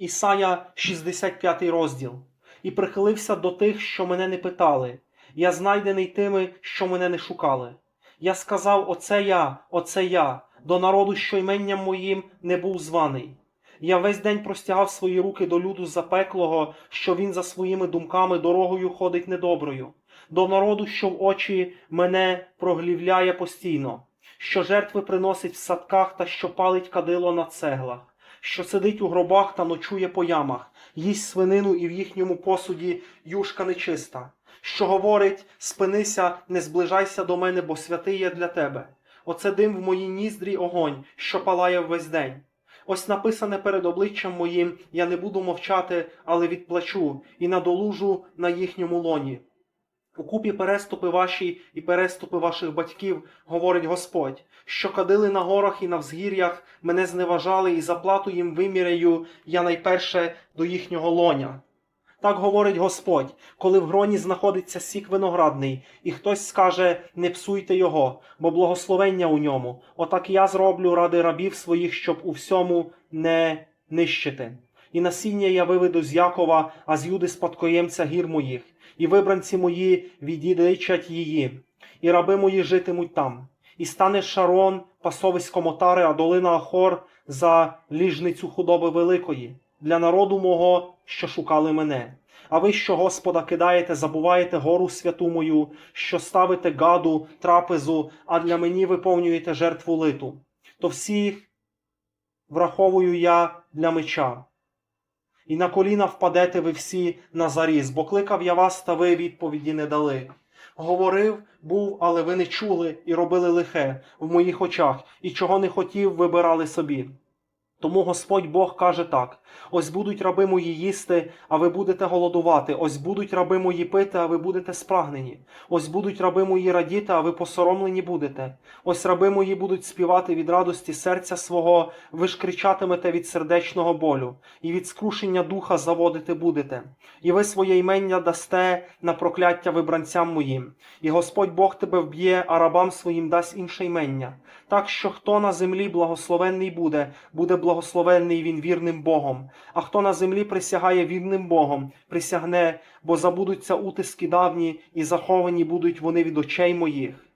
Ісая 65 розділ. І прихилився до тих, що мене не питали. Я знайдений тими, що мене не шукали. Я сказав: Оце я, оце я, до народу, що іменням моїм не був званий. Я весь день простягав свої руки до люду запеклого, що він за своїми думками дорогою ходить недоброю, до народу, що в очі мене проглівляє постійно, що жертви приносить в садках та що палить кадило на цеглах що сидить у гробах та ночує по ямах, їсть свинину і в їхньому посуді юшка нечиста, що говорить: спинися, не зближайся до мене, бо святий я для тебе. Оце дим в моїй ніздрі огонь, що палає весь день. Ось написане перед обличчям моїм, я не буду мовчати, але відплачу, і надолужу на їхньому лоні. У купі переступи ваші і переступи ваших батьків, говорить Господь, що кадили на горах і на взгір'ях, мене зневажали, і заплату їм виміряю я найперше до їхнього лоня. Так говорить Господь, коли в гроні знаходиться сік виноградний, і хтось скаже не псуйте його, бо благословення у ньому. Отак я зроблю ради рабів своїх, щоб у всьому не нищити. І насіння я виведу з Якова, а з Юди спадкоємця гір моїх, і вибранці мої відідичать її, і раби мої житимуть там. І стане Шарон, пасовисько Мотари, а долина Ахор за ліжницю худоби великої, для народу мого, що шукали мене. А ви, що Господа кидаєте, забуваєте гору святу мою, що ставите гаду, трапезу, а для мені виповнюєте жертву литу. То всіх враховую я для меча. І на коліна впадете ви всі на заріз, бо кликав я вас, та ви відповіді не дали. Говорив, був, але ви не чули і робили лихе в моїх очах, і чого не хотів, вибирали собі. Тому Господь Бог каже так: ось будуть раби мої їсти, а ви будете голодувати, ось будуть раби мої пити, а ви будете спрагнені. Ось будуть раби мої радіти, а ви посоромлені будете. Ось раби мої будуть співати від радості серця свого, ви ж кричатимете від сердечного болю, і від скрушення духа заводити будете. І ви своє імення дасте на прокляття вибранцям моїм. І Господь Бог тебе вб'є, а рабам своїм дасть інше імення. Так що хто на землі благословенний буде, буде благословенний він вірним Богом. А хто на землі присягає вірним Богом, присягне, бо забудуться утиски давні, і заховані будуть вони від очей моїх.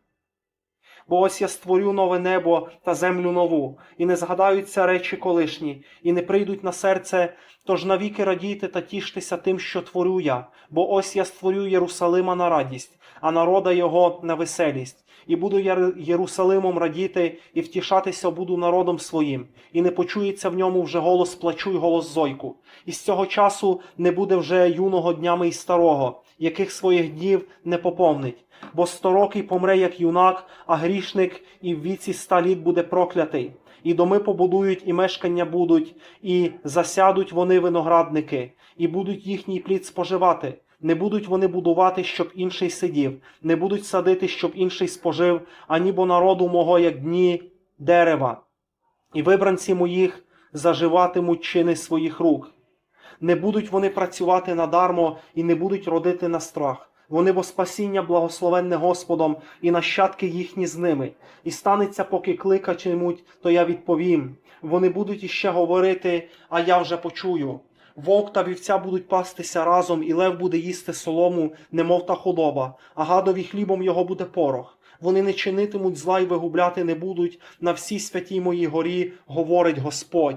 Бо ось я створю нове небо та землю нову, і не згадаються речі колишні, і не прийдуть на серце, тож навіки радійте та тіштеся тим, що творю я, бо ось я створю Єрусалима на радість, а народа його на веселість. І буду я Єрусалимом радіти, і втішатися буду народом своїм, і не почується в ньому вже голос плачу й голос зойку. І з цього часу не буде вже юного днями й старого, яких своїх днів не поповнить. Бо сторокий помре як юнак, а грішник і в віці ста літ буде проклятий. І доми побудують, і мешкання будуть, і засядуть вони виноградники, і будуть їхній плід споживати. Не будуть вони будувати, щоб інший сидів, не будуть садити, щоб інший спожив, ані бо народу мого, як дні дерева. І вибранці моїх заживатимуть чини своїх рук. Не будуть вони працювати надармо і не будуть родити на страх. Вони бо спасіння благословенне Господом, і нащадки їхні з ними. І станеться, поки кликатимуть, то я відповім. Вони будуть іще говорити, а я вже почую. Вовк та вівця будуть пастися разом, і лев буде їсти солому, немов та худоба, а гадові хлібом його буде порох. Вони не чинитимуть зла й вигубляти не будуть на всій святій моїй горі, говорить Господь.